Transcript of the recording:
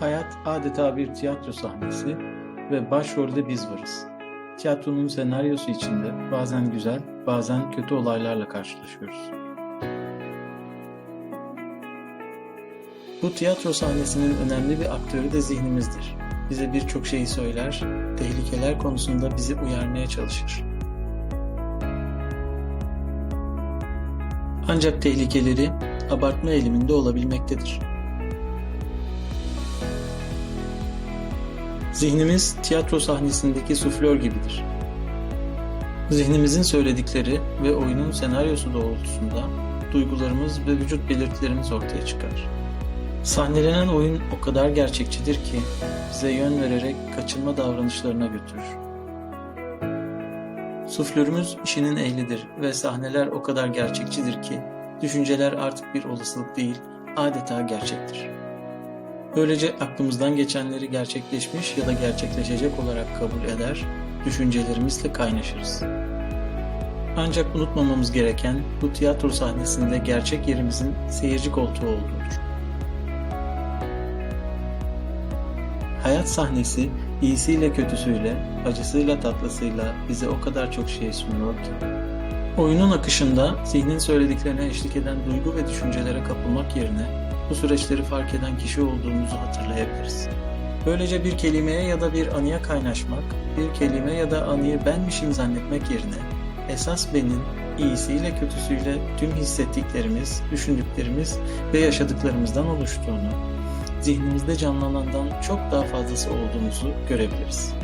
Hayat adeta bir tiyatro sahnesi ve başrolde biz varız. Tiyatronun senaryosu içinde bazen güzel, bazen kötü olaylarla karşılaşıyoruz. Bu tiyatro sahnesinin önemli bir aktörü de zihnimizdir. Bize birçok şeyi söyler, tehlikeler konusunda bizi uyarmaya çalışır. Ancak tehlikeleri abartma eğiliminde olabilmektedir. Zihnimiz tiyatro sahnesindeki suflör gibidir. Zihnimizin söyledikleri ve oyunun senaryosu doğrultusunda duygularımız ve vücut belirtilerimiz ortaya çıkar. Sahnelenen oyun o kadar gerçekçidir ki bize yön vererek kaçınma davranışlarına götürür. Suflörümüz işinin ehlidir ve sahneler o kadar gerçekçidir ki düşünceler artık bir olasılık değil, adeta gerçektir. Böylece aklımızdan geçenleri gerçekleşmiş ya da gerçekleşecek olarak kabul eder, düşüncelerimizle kaynaşırız. Ancak unutmamamız gereken bu tiyatro sahnesinde gerçek yerimizin seyirci koltuğu olduğudur. Hayat sahnesi iyisiyle kötüsüyle, acısıyla tatlısıyla bize o kadar çok şey sunuyor ki. Oyunun akışında zihnin söylediklerine eşlik eden duygu ve düşüncelere kapılmak yerine bu süreçleri fark eden kişi olduğumuzu hatırlayabiliriz. Böylece bir kelimeye ya da bir anıya kaynaşmak, bir kelime ya da anıyı benmişim zannetmek yerine esas benim iyisiyle kötüsüyle tüm hissettiklerimiz, düşündüklerimiz ve yaşadıklarımızdan oluştuğunu, zihnimizde canlanandan çok daha fazlası olduğumuzu görebiliriz.